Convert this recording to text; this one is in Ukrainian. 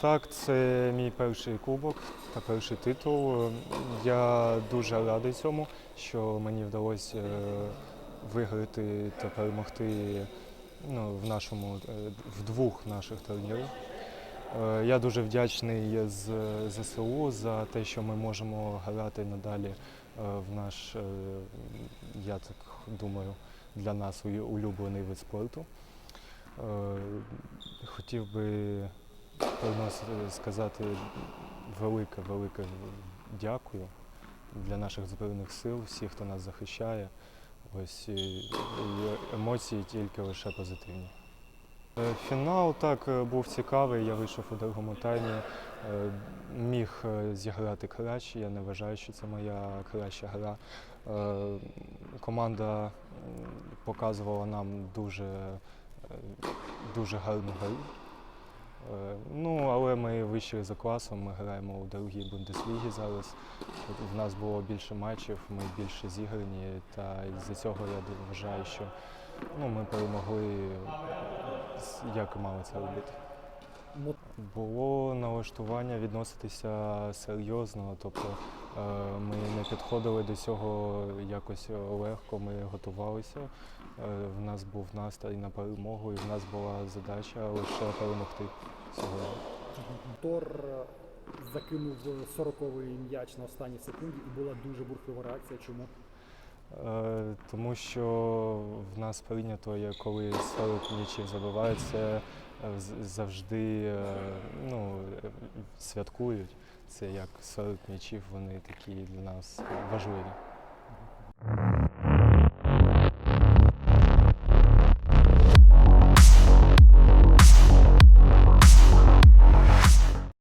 Так, це мій перший кубок та перший титул. Я дуже радий цьому, що мені вдалося е, виграти та перемогти ну, в нашому е, в двох наших турнірах. Е, Я дуже вдячний з ЗСУ за те, що ми можемо грати надалі в наш, я так думаю, для нас улюблений вид спорту. Хотів би приносити, сказати велике, велике дякую для наших Збройних сил, всіх, хто нас захищає. Ось і емоції тільки лише позитивні. Е, Фінал так е, був цікавий. Я вийшов у другому таймі. е, Міг е, зіграти краще. Я не вважаю, що це моя краща гра. Е, Команда показувала нам дуже, е, дуже гарну гру. Е, Ну, але ми вищі за класом, ми граємо у другій Бундеслігі зараз. В нас було більше матчів, ми більше зіграні, та з-за цього я вважаю, що ну, ми перемогли, як і мали це робити. Було налаштування відноситися серйозно, тобто е, ми підходили до цього якось легко, ми готувалися. Е, В нас був настрій на перемогу, і в нас була задача лише перемогти сьогодні. Тор е, закинув 40-й м'яч на останній секунді і була дуже бурхлива реакція. Чому? Е, Тому що в нас прийнято, коли 40 м'ячів забивають, це е, з- завжди е, ну, святкують. Це як 40 м'ячів, вони такі для нас важливі.